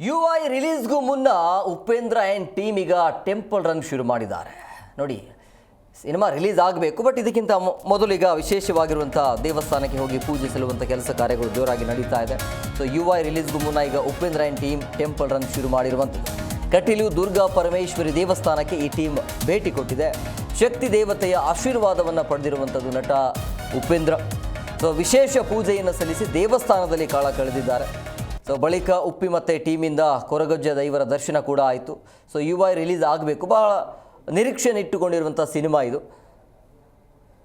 You I ರಿಲೀಸ್ಗೂ ಮುನ್ನ Upendra and team ಈಗ ಟೆಂಪಲ್ ರನ್ ಶುರು ಮಾಡಿದ್ದಾರೆ. ನೋಡಿ, ಸಿನಿಮಾ ರಿಲೀಸ್ ಆಗಬೇಕು ಬಟ್ ಇದಕ್ಕಿಂತ ಮೊ- ಮೊದಲು ಈಗ ವಿಶೇಷವಾಗಿರುವಂಥ ದೇವಸ್ಥಾನಕ್ಕೆ ಹೋಗಿ ಪೂಜೆ ಸಲ್ಲುವಂಥ ಕೆಲಸ ಕಾರ್ಯಗಳು ಜೋರಾಗಿ ನಡೀತಾ ಇದೆ. ಸೊ ಯು ಐ ರಿಲೀಸ್ಗೂ ಮುನ್ನ ಈಗ Upendra and team temple run ಶುರು ಮಾಡಿರುವಂಥದ್ದು. ಕಟೀಲು, ದುರ್ಗಾ, ಪರಮೇಶ್ವರಿ ದೇವಸ್ಥಾನಕ್ಕೆ ಈ ಟೀಮ್ ಭೇಟಿ ಕೊಟ್ಟಿದೆ. ಶಕ್ತಿ ದೇವತೆಯ ಆಶೀರ್ವಾದವನ್ನು ಪಡೆದಿರುವಂಥದ್ದು ನಟ ಉಪೇಂದ್ರ. ಸೊ ವಿಶೇಷ ಪೂಜೆಯನ್ನು ಸಲ್ಲಿಸಿ ದೇವಸ್ಥಾನದಲ್ಲಿ ಕಾಲ ಕಳೆದಿದ್ದಾರೆ. ಸೊ ಬಳಿಕ ಉಪ್ಪಿ ಮತ್ತು ಟೀಮಿಂದ ಕೊರಗಜ್ಜ ದೈವರ ದರ್ಶನ ಕೂಡ ಆಯಿತು. ಸೊ ಯು ಐ ರಿಲೀಸ್ ಆಗಬೇಕು. ಭಾಳ ನಿರೀಕ್ಷೆಯನ್ನು ಇಟ್ಟುಕೊಂಡಿರುವಂಥ ಸಿನಿಮಾ ಇದು.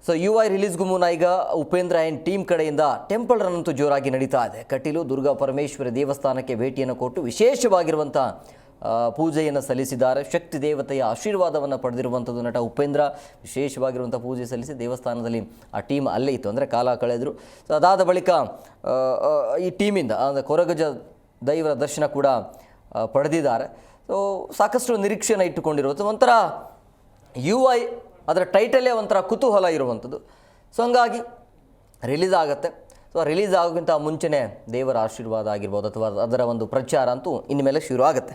ಸೊ ಯು ಐ ರಿಲೀಸ್ಗೂ ಮುನ್ನ ಈಗ ಉಪೇಂದ್ರ ಆ್ಯಂಡ್ ಟೀಮ್ ಕಡೆಯಿಂದ ಟೆಂಪಲ್ ರನ್ ಅಂತೂ ಜೋರಾಗಿ ನಡೀತಾ ಇದೆ. ಕಟೀಲು, ದುರ್ಗಾ ಪರಮೇಶ್ವರಿ ದೇವಸ್ಥಾನಕ್ಕೆ ಭೇಟಿಯನ್ನು ಕೊಟ್ಟು ವಿಶೇಷವಾಗಿರುವಂಥ ಪೂಜೆಯನ್ನು ಸಲ್ಲಿಸಿದ್ದಾರೆ. ಶಕ್ತಿ ದೇವತೆಯ ಆಶೀರ್ವಾದವನ್ನು ಪಡೆದಿರುವಂಥದ್ದು ನಟ ಉಪೇಂದ್ರ. ವಿಶೇಷವಾಗಿರುವಂಥ ಪೂಜೆ ಸಲ್ಲಿಸಿ ದೇವಸ್ಥಾನದಲ್ಲಿ ಆ ಟೀಮ್ ಅಲ್ಲೇ ಇತ್ತು. ಅಂದರೆ ಕಾಲ ಕಳೆದರು. ಸೊ ಅದಾದ ಬಳಿಕ ಈ ಟೀಮಿಂದ ಅಂದರೆ ಕೊರಗಜ ದೈವರ ದರ್ಶನ ಕೂಡ ಪಡೆದಿದ್ದಾರೆ. ಸೊ ಸಾಕಷ್ಟು ನಿರೀಕ್ಷೆಯನ್ನು ಇಟ್ಟುಕೊಂಡಿರುವಂಥ ಒಂಥರ ಯು ಐ ಅದರ ಟೈಟಲೇ ಒಂಥರ ಕುತೂಹಲ ಇರುವಂಥದ್ದು ಸೊ ಹಂಗಾಗಿ ರಿಲೀಸ್ ಆಗುತ್ತೆ. ಸೊ ರಿಲೀಸ್ ಆಗೋಕ್ಕಿಂತ ಮುಂಚೆನೇ ದೇವರ ಆಶೀರ್ವಾದ ಆಗಿರ್ಬೋದು, ಅಥವಾ ಅದರ ಒಂದು ಪ್ರಚಾರ ಅಂತೂ ಇನ್ಮೇಲೆ ಶುರು ಆಗುತ್ತೆ.